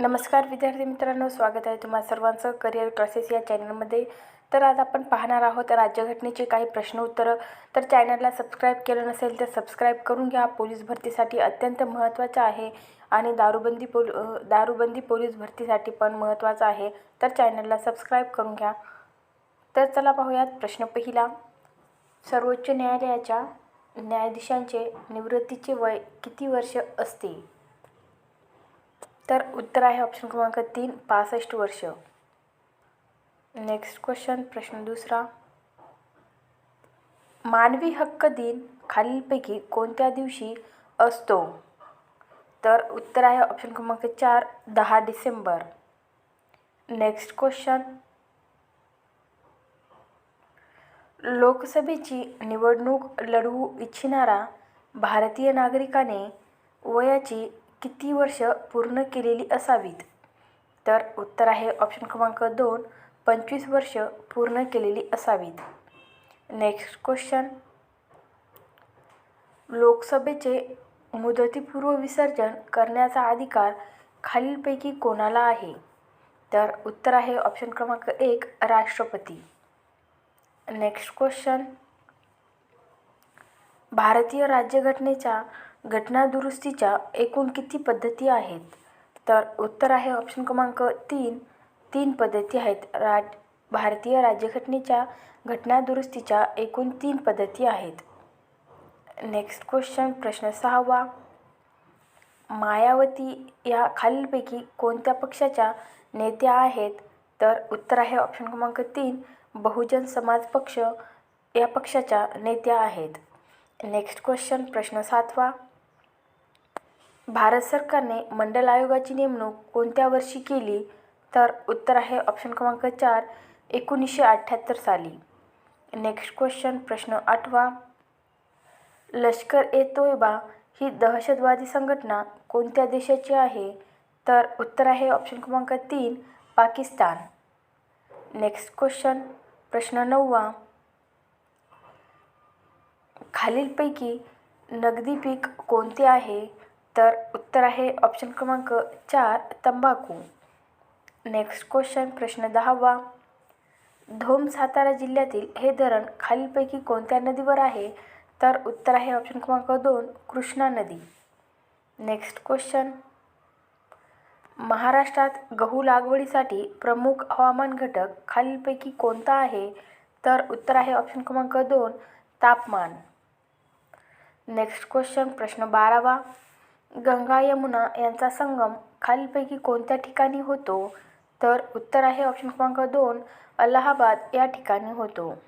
नमस्कार विद्यार्थी मित्रांनो स्वागत आहे तुम्हा सर्वांचं करिअर क्लासेस या चॅनलमध्ये तर आज आपण पाहणार आहोत राज्यघटनेचे काही प्रश्न उत्तरं. तर चॅनलला सबस्क्राईब केलं नसेल तर सबस्क्राईब करून घ्या. पोलीस भरतीसाठी अत्यंत महत्त्वाचं आहे आणि दारूबंदी पोल दारूबंदी पोलीस भरतीसाठी पण महत्त्वाचं आहे. तर चॅनलला सबस्क्राईब करून घ्या. तर चला पाहूयात प्रश्न पहिला. सर्वोच्च न्यायालयाच्या न्यायाधीशांचे निवृत्तीचे वय किती वर्ष असते? तर उत्तर आहे ऑप्शन क्रमांक तीन पासष्ट वर्ष. नेक्स्ट क्वेश्चन प्रश्न दुसरा. मानवी हक्क दिन खालीलपैकी कोणत्या दिवशी असतो? तर उत्तर आहे ऑप्शन क्रमांक चार दहा डिसेंबर. नेक्स्ट क्वेश्चन लोकसभेची निवडणूक लढवू इच्छिणारा भारतीय नागरिकाने वयाची किती वर्ष पूर्ण केलेली असावीत? तर उत्तर आहे ऑप्शन क्रमांक दोन पंचवीस वर्ष पूर्ण केलेली असावीत. नेक्स्ट क्वेश्चन लोकसभेचे मुदतीपूर्व विसर्जन करण्याचा अधिकार खालीलपैकी कोणाला आहे? तर उत्तर आहे ऑप्शन क्रमांक एक राष्ट्रपती. नेक्स्ट क्वेश्चन भारतीय राज्यघटनेच्या घटनादुरुस्तीच्या एकूण किती पद्धती आहेत? तर उत्तर आहे ऑप्शन क्रमांक तीन. तीन पद्धती आहेत. राज भारतीय राज्यघटनेच्या घटनादुरुस्तीच्या एकूण तीन पद्धती आहेत. नेक्स्ट क्वेश्चन प्रश्न सहावा. मायावती या खालीलपैकी कोणत्या पक्षाच्या नेत्या आहेत? तर उत्तर आहे ऑप्शन क्रमांक तीन. बहुजन समाज पक्ष या पक्षाच्या नेत्या आहेत. नेक्स्ट क्वेश्चन प्रश्न सातवा. भारत सरकारने मंडल आयोगाची नेमणूक कोणत्या वर्षी केली? तर उत्तर आहे ऑप्शन क्रमांक चार एकोणीसशे अठ्ठ्याहत्तर साली. नेक्स्ट क्वेश्चन प्रश्न आठवा. लष्कर ए तोयबा ही दहशतवादी संघटना कोणत्या देशाची आहे? तर उत्तर आहे ऑप्शन क्रमांक तीन पाकिस्तान. नेक्स्ट क्वेश्चन प्रश्न नववा. खालीलपैकी नगदी पीक कोणते आहे? तर उत्तर आहे ऑप्शन क्रमांक चार तंबाखू. नेक्स्ट क्वेश्चन प्रश्न दहावा. धोम सातारा जिल्ह्यातील हे धरण खालीलपैकी कोणत्या नदीवर आहे? तर उत्तर आहे ऑप्शन क्रमांक दोन कृष्णा नदी. नेक्स्ट क्वेश्चन महाराष्ट्रात गहू लागवडीसाठी प्रमुख हवामान घटक खालीलपैकी कोणता आहे? तर उत्तर आहे ऑप्शन क्रमांक दोन तापमान. नेक्स्ट क्वेश्चन प्रश्न बारावा. गंगा यमुना यांचा संगम खालीलपैकी कोणत्या ठिकाणी होतो? तर उत्तर आहे ऑप्शन क्रमांक दोन अलाहाबाद या ठिकाणी होतो.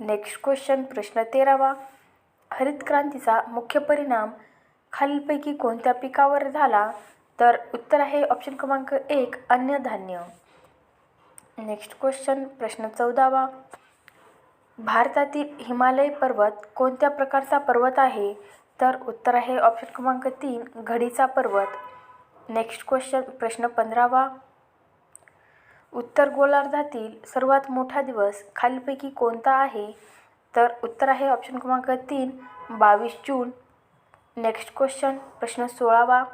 नेक्स्ट क्वेश्चन प्रश्न तेरावा. हरित क्रांतीचा मुख्य परिणाम खालीलपैकी कोणत्या पिकावर झाला? तर उत्तर आहे ऑप्शन क्रमांक एक अन्नधान्य. नेक्स्ट क्वेश्चन प्रश्न चौदावा. भारतातील हिमालय पर्वत कोणत्या प्रकारचा पर्वत आहे? तर उत्तर आहे ऑप्शन क्रमांक तीन घडीचा पर्वत. नेक्स्ट क्वेश्चन प्रश्न पंधरावा. उत्तर गोलार्धातील सर्वात मोठा दिवस खालीलपैकी कोणता आहे? तर उत्तर आहे ऑप्शन क्रमांक तीन बावीस जून. नेक्स्ट क्वेश्चन प्रश्न सोळावा.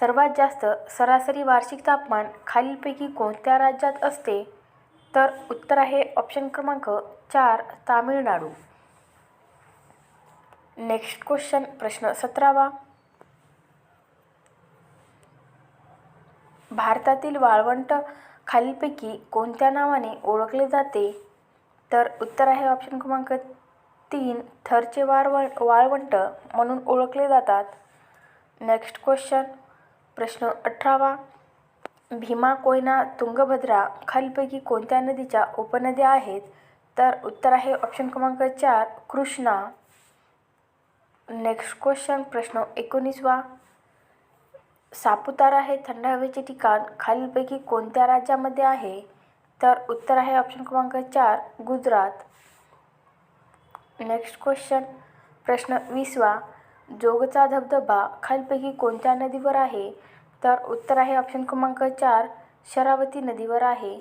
सर्वात जास्त सरासरी वार्षिक तापमान खालीलपैकी कोणत्या राज्यात असते? तर उत्तर आहे ऑप्शन क्रमांक चार तामिळनाडू. नेक्स्ट क्वेश्चन प्रश्न सतरावा. भारतातील वाळवंट खालीलपैकी कोणत्या नावाने ओळखले जाते? तर उत्तर आहे ऑप्शन क्रमांक तीन थरचे वाळवं वाळवंट म्हणून ओळखले जातात. नेक्स्ट क्वेश्चन प्रश्न अठरावा. भीमा कोयना तुंगभद्रा खालीलपैकी कोणत्या नदीच्या उपनद्या आहेत? तर उत्तर आहे ऑप्शन क्रमांक चार कृष्णा. नेक्स्ट क्वेश्चन प्रश्न एकोणीसवा. सापुतारा हे थंड हवेचे ठिकाण खालीलपैकी कोणत्या राज्यामध्ये आहे? तर उत्तर आहे ऑप्शन क्रमांक चार गुजरात. नेक्स्ट क्वेश्चन प्रश्न वीसवा. जोगचा धबधबा खालीलपैकी कोणत्या नदीवर आहे? तर उत्तर आहे ऑप्शन क्रमांक चार शरावती नदीवर आहे.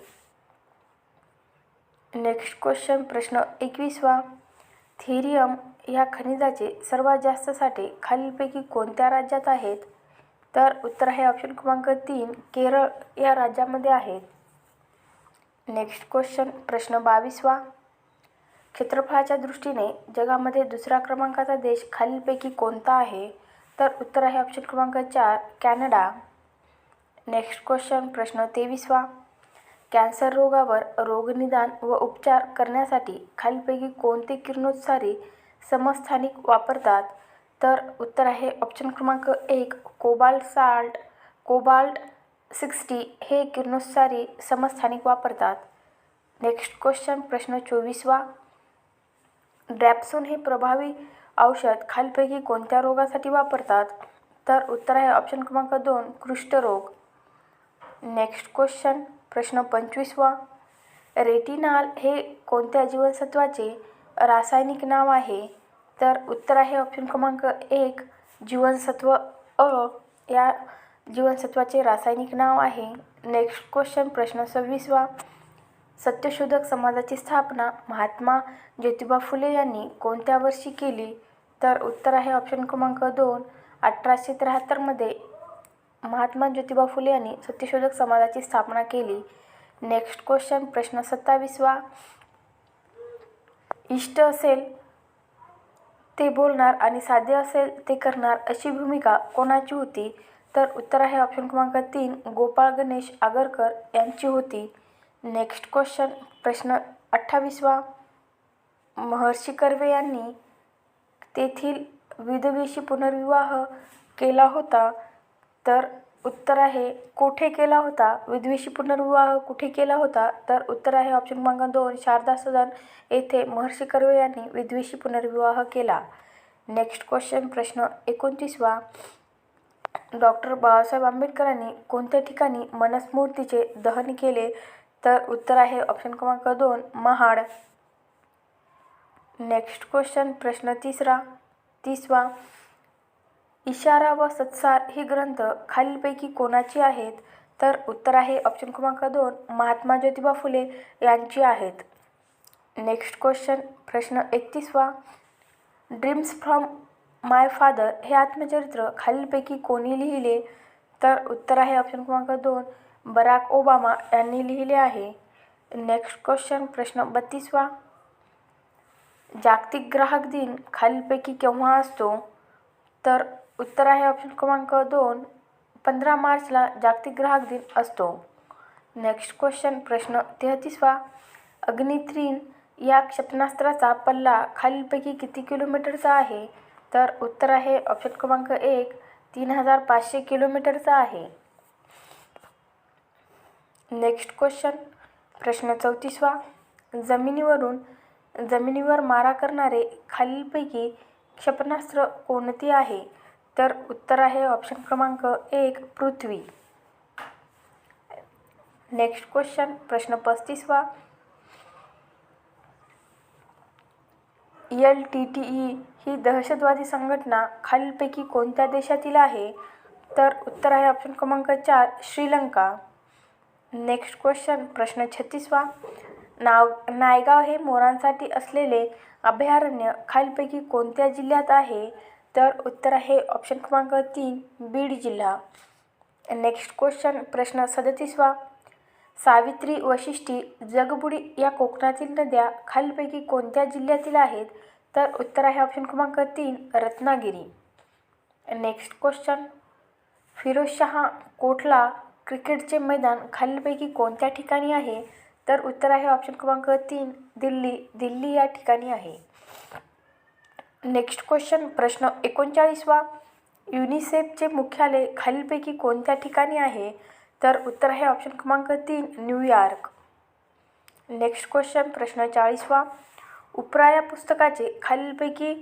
नेक्स्ट क्वेश्चन प्रश्न एकवीसवा. थेरियम ह्या खनिजाचे सर्वात जास्त साठे खालीलपैकी कोणत्या राज्यात आहेत? तर उत्तर आहे ऑप्शन क्रमांक तीन केरळ या राज्यामध्ये आहेत नेक्स्ट क्वेश्चन प्रश्न बावीसवा. क्षेत्रफळाच्या दृष्टीने जगामध्ये दुसऱ्या क्रमांकाचा देश खालीलपैकी कोणता आहे? तर उत्तर आहे ऑप्शन क्रमांक चार कॅनडा. नेक्स्ट क्वेश्चन प्रश्न तेवीसवा. कॅन्सर रोगावर रोगनिदान व उपचार करण्यासाठी खालीलपैकी कोणते किरणोत्सारी समस्थानिक वापरतात. तर उत्तर आहे ऑप्शन क्रमांक एक कोबाल्ट साल्ट कोबाल्ट सिक्स्टी हे किरणोत्सारी समस्थानिक वापरतात. नेक्स्ट क्वेश्चन प्रश्न चोवीसवा. ड्रॅप्सोन हे प्रभावी औषध खालपैकी कोणत्या रोगासाठी वापरतात? तर उत्तर आहे ऑप्शन क्रमांक दोन कृष्ठरोग. नेक्स्ट क्वेश्चन प्रश्न पंचवीसवा. रेटिनाल हे कोणत्या जीवनसत्वाचे रासायनिक नाव आहे तर उत्तर आहे ऑप्शन क्रमांक एक जीवनसत्व अ. या जीवनसत्वाचे रासायनिक नाव आहे. नेक्स्ट क्वेश्चन प्रश्न सव्वीसवा. सत्यशोधक समाजाची स्थापना महात्मा ज्योतिबा फुले यांनी कोणत्या वर्षी केली? तर उत्तर आहे ऑप्शन क्रमांक दोन अठराशे त्र्याहत्तरमध्ये महात्मा ज्योतिबा फुले यांनी सत्यशोधक समाजाची स्थापना केली. नेक्स्ट क्वेश्चन प्रश्न सत्तावीसवा. इष्ट असेल ते बोलणार आणि साध्य असेल ते करणार अशी भूमिका कोणाची होती? तर उत्तर आहे ऑप्शन क्रमांक तीन गोपाळ गणेश आगरकर यांची होती. नेक्स्ट क्वेश्चन प्रश्न अठ्ठावीसवा. महर्षी कर्वे यांनी तेथील विधवेशी पुनर्विवाह केला होता. तर उत्तर आहे कुठे केला होता? विद्वेषी पुनर्विवाह कुठे केला होता? तर उत्तर आहे ऑप्शन क्रमांक दोन शारदा सदन. येथे महर्षी कर्वे यांनी विद्वेषी पुनर्विवाह केला. नेक्स्ट क्वेश्चन प्रश्न एकोणतीसवा. डॉक्टर बाबासाहेब आंबेडकरांनी कोणत्या ठिकाणी मनस्मूर्तीचे दहन केले? तर उत्तर आहे ऑप्शन क्रमांक दोन महाड. नेक्स्ट क्वेश्चन प्रश्न तिसरा तीसवा. इशारा व सत्सार ही ग्रंथ खालीलपैकी कोणाची आहेत? तर उत्तर आहे ऑप्शन क्रमांक दोन महात्मा ज्योतिबा फुले यांची आहेत. नेक्स्ट क्वेश्चन प्रश्न एकतीसवा. ड्रीम्स फ्रॉम माय फादर हे आत्मचरित्र खालीलपैकी कोणी लिहिले? तर उत्तर आहे ऑप्शन क्रमांक दोन बराक ओबामा यांनी लिहिले आहे. नेक्स्ट क्वेश्चन प्रश्न बत्तीसवा. जागतिक ग्राहक दिन खालीलपैकी केव्हा असतो? तर उत्तर आहे ऑप्शन क्रमांक दोन. पंधरा मार्चला जागतिक ग्राहक दिन असतो. नेक्स्ट क्वेश्चन प्रश्न तेहतीसवा. अग्निथ्रीन या क्षेपणास्त्राचा पल्ला खालीलपैकी किती किलोमीटरचा आहे? तर उत्तर आहे ऑप्शन क्रमांक एक तीन हजार पाचशे किलोमीटरचा आहे. नेक्स्ट क्वेश्चन प्रश्न चौतीसवा. जमिनीवरून जमिनीवर मारा करणारे खालीलपैकी क्षेपणास्त्र कोणते आहे? तर उत्तर आहे ऑप्शन क्रमांक एक पृथ्वी. नेक्स्ट क्वेश्चन प्रश्न पस्तीसवा. एल टी टी ई ही दहशतवादी संघटना खालीलपैकी कोणत्या देशातील आहे? तर उत्तर आहे ऑप्शन क्रमांक चार श्रीलंका. नेक्स्ट क्वेश्चन प्रश्न छत्तीसवा. नाव नायगाव हे मोरांसाठी असलेले अभयारण्य खालीलपैकी कोणत्या जिल्ह्यात आहे? तर उत्तर आहे ऑप्शन क्रमांक तीन बीड जिल्हा. नेक्स्ट क्वेश्चन प्रश्न सदतीसवा. सावित्री वशिष्ठी जगबुडी या कोकणातील नद्या खालीलपैकी कोणत्या जिल्ह्यातील आहेत? तर उत्तर आहे ऑप्शन क्रमांक तीन रत्नागिरी. नेक्स्ट क्वेश्चन फिरोजशहा कोटला क्रिकेटचे मैदान खालीलपैकी कोणत्या ठिकाणी आहे? तर उत्तर आहे ऑप्शन क्रमांक तीन दिल्ली. दिल्ली या ठिकाणी आहे. नेक्स्ट क्वेश्चन प्रश्न एकोणचाळीसवा. युनिसेफचे मुख्यालय खालीलपैकी कोणत्या ठिकाणी आहे? तर उत्तर आहे ऑप्शन क्रमांक तीन न्यूयॉर्क नेक्स्ट क्वेश्चन प्रश्न चाळीसवा. उपरा या पुस्तकाचे खालीलपैकी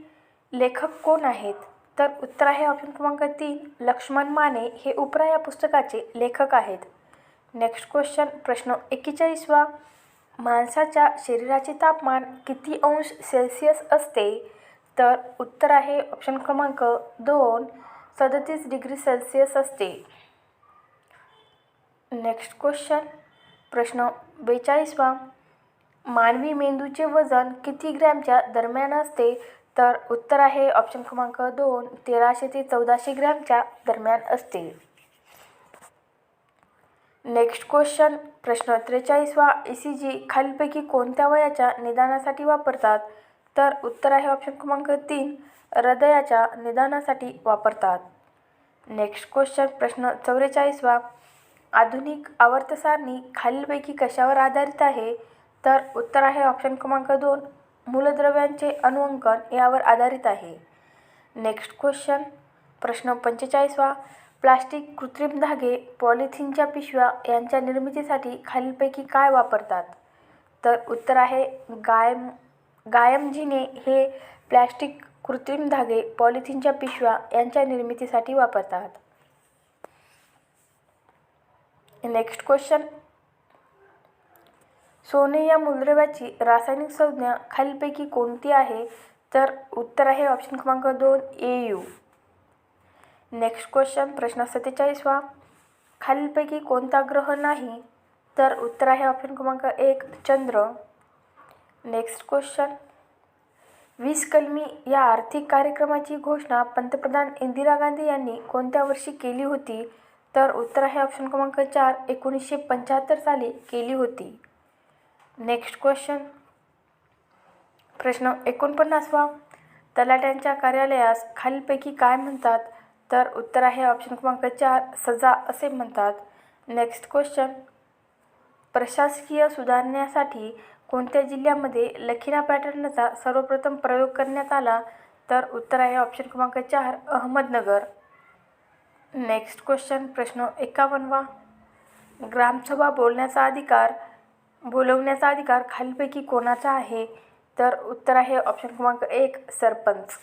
लेखक कोण आहेत? तर उत्तर आहे ऑप्शन क्रमांक तीन लक्ष्मण माने हे उपरा या पुस्तकाचे लेखक आहेत. नेक्स्ट क्वेश्चन प्रश्न एक्केचाळीसवा. माणसाच्या शरीराचे तापमान किती अंश सेल्सिअस असते? तर उत्तर आहे ऑप्शन क्रमांक दोन सदतीस डिग्री सेल्सिअस असते. नेक्स्ट क्वेश्चन प्रश्न बेचाळीसवा. मानवी मेंदूचे वजन किती ग्रॅमच्या दरम्यान असते? तर उत्तर आहे ऑप्शन क्रमांक दोन तेराशे ते चौदाशे ग्रॅमच्या दरम्यान असते. नेक्स्ट क्वेश्चन प्रश्न त्रेचाळीसवा. ई सी जी खालीलपैकी कोणत्या वयाच्या निदानासाठी वापरतात? तर उत्तर आहे ऑप्शन क्रमांक तीन हृदयाच्या निदानासाठी वापरतात. नेक्स्ट क्वेश्चन प्रश्न चौवेचाळीसवा. आधुनिक आवर्तसारणी खालीलपैकी कशावर आधारित आहे? तर उत्तर आहे ऑप्शन क्रमांक दोन मूलद्रव्यांचे अनुअंकन यावर आधारित आहे. नेक्स्ट क्वेश्चन प्रश्न पंचेचाळीसवा. प्लास्टिक कृत्रिम धागे पॉलिथिनच्या पिशव्या यांच्या निर्मितीसाठी खालीलपैकी काय वापरतात? तर उत्तर आहे गाय गायमजीने हे प्लॅस्टिक कृत्रिम धागे पॉलिथिनच्या पिशव्या यांच्या निर्मितीसाठी वापरतात. नेक्स्ट क्वेश्चन सोने या मूलद्रव्याची रासायनिक संज्ञा खालीलपैकी कोणती आहे? तर उत्तर आहे ऑप्शन क्रमांक दोन ए यू नेक्स्ट क्वेश्चन प्रश्न सत्तेचाळीसवा. खालीलपैकी कोणता ग्रह नाही? तर उत्तर आहे ऑप्शन क्रमांक एक चंद्र. नेक्स्ट क्वेश्चन वीस कलमी या आर्थिक कार्यक्रमाची घोषणा पंतप्रधान इंदिरा गांधी यांनी कोणत्या वर्षी केली होती? तर उत्तर आहे ऑप्शन क्रमांक चार एकोणीसशे पंच्याहत्तर साली केली होती. नेक्स्ट क्वेश्चन प्रश्न एकोणपन्नासवा. तलाट्यांच्या कार्यालयास खालीलपैकी काय म्हणतात? तर उत्तर आहे ऑप्शन क्रमांक चार सजा असे म्हणतात. नेक्स्ट क्वेश्चन प्रशासकीय सुधारण्यासाठी कोणत्या जिल्ह्यामध्ये लखीना पॅटर्नचा सर्वप्रथम प्रयोग करण्यात आला तर उत्तर आहे ऑप्शन क्रमांक चार अहमदनगर. नेक्स्ट क्वेश्चन प्रश्न एकावन्नवा. ग्रामसभा बोलण्याचा अधिकार बोलवण्याचा अधिकार खालीलपैकी कोणाचा आहे? तर उत्तर आहे ऑप्शन क्रमांक एक सरपंच.